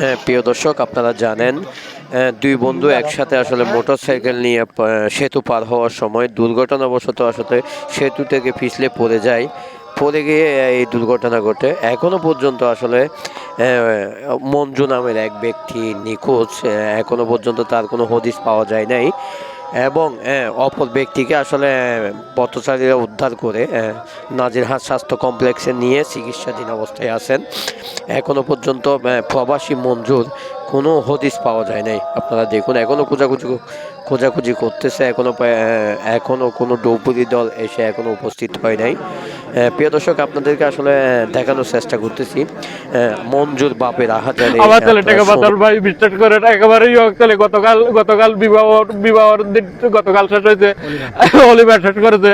হ্যাঁ, প্রিয় দর্শক আপনারা জানেন দুই বন্ধু একসাথে আসলে মোটরসাইকেল নিয়ে সেতু পার হওয়ার সময় দুর্ঘটনাবশত আসলে সেতু থেকে পিছলে পড়ে যায়। পড়ে গিয়ে এই দুর্ঘটনা ঘটে। এখনও পর্যন্ত আসলে মঞ্জু নামের এক ব্যক্তি নিখোঁজ এখনও এখনও পর্যন্ত তার কোনো হদিস পাওয়া যায় নাই। এবং অপর ব্যক্তিকে আসলে পথচারীরা উদ্ধার করে নাজিরহাট স্বাস্থ্য কমপ্লেক্সে নিয়ে চিকিৎসাধীন অবস্থায় আছেন। এখনও পর্যন্ত প্রবাসী মঞ্জুর কোনো হদিস পাওয়া যায় নাই। আপনারা দেখুন এখনও খোঁজাখুঁজি খোঁজাখুঁজি করতেছে এখনও এখনও কোনো ডৌপুরি দল এসে এখনও উপস্থিত হয় নাই। প্রিয় দর্শক আপনাদেরকে আসলে দেখানোর চেষ্টা করতেছি। মঞ্জুর বাপের আহাজারে আমার আপনারা বাতাল ভাই করে একেবারেই ছেলে গতকাল গতকাল বিবাহ বিবাহর দিন গতকাল শেষ হয়েছে। অলিভার শেষ করেছে।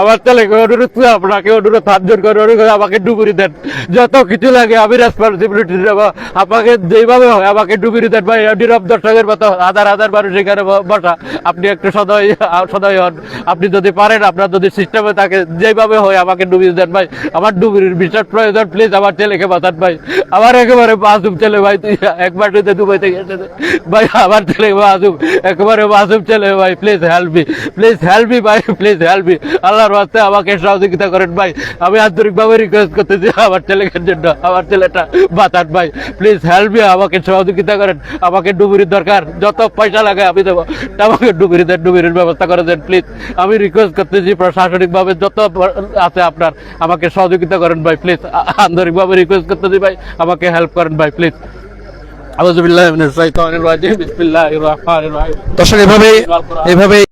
আমার ছেলেকে অনুরোধ আপনাকে অনুরোধ করে অনুরোধ আমাকে ডুবুরি দেন। যত কিছু লাগে আমি রেসপন্সিবিলিটি নেব আমাকে যেভাবে হয় আমাকে ডুবুরি দেন ভাই। নীরব দর্শকের মতো হাজার হাজার মানুষ এখানে বসা। আপনি একটু সদয় সদয় হন। আপনি যদি পারেন আপনার যদি সিস্টেমে থাকে যেভাবে হয় আমাকে ডুবিয়ে দেন ভাই। আমার ডুবুরির বিশেষ প্রয়োজন প্লিজ আমার ছেলেকে বাঁচান ভাই। আমার একেবারে মাসুম ছেলে ভাই, তুই একবার যদি দুবাই থেকে এসেছে ভাই, আমার ছেলে মাসুম, একেবারে মাসুম ছেলে ভাই please help me please help me ভাই প্লিজ হেল্প মি আল্লাহর রাস্তায় আমাকে সহযোগিতা করেন ভাই। আমি আন্তরিকভাবে রিকোয়েস্ট করতেছি আমার ছেলেকে জন্য, আমার ছেলেটা বাঁচান ভাই। প্লিজ হেল্প মি আমাকে সহযোগিতা করেন। আমাকে ডুবুরির দরকার, যত পয়সা লাগে আমি দেবো। আমাকে ডুবুরি দেন ডুবুরির ব্যবস্থা করে দেন প্লিজ আমি রিকোয়েস্ট করতেছি প্রশাসনিকভাবে যত আছে আপনার আমাকে সহযোগিতা করেন ভাই প্লিজ আন্তরিকভাবে রিকোয়েস্ট করতেছি ভাই আমাকে হেল্প করেন ভাই প্লিজ আউযুবিল্লাহি মিনাশ শাইতানির রাজিম। বিসমিল্লাহির রহমানির রহিম। দর্শক এভাবে এভাবে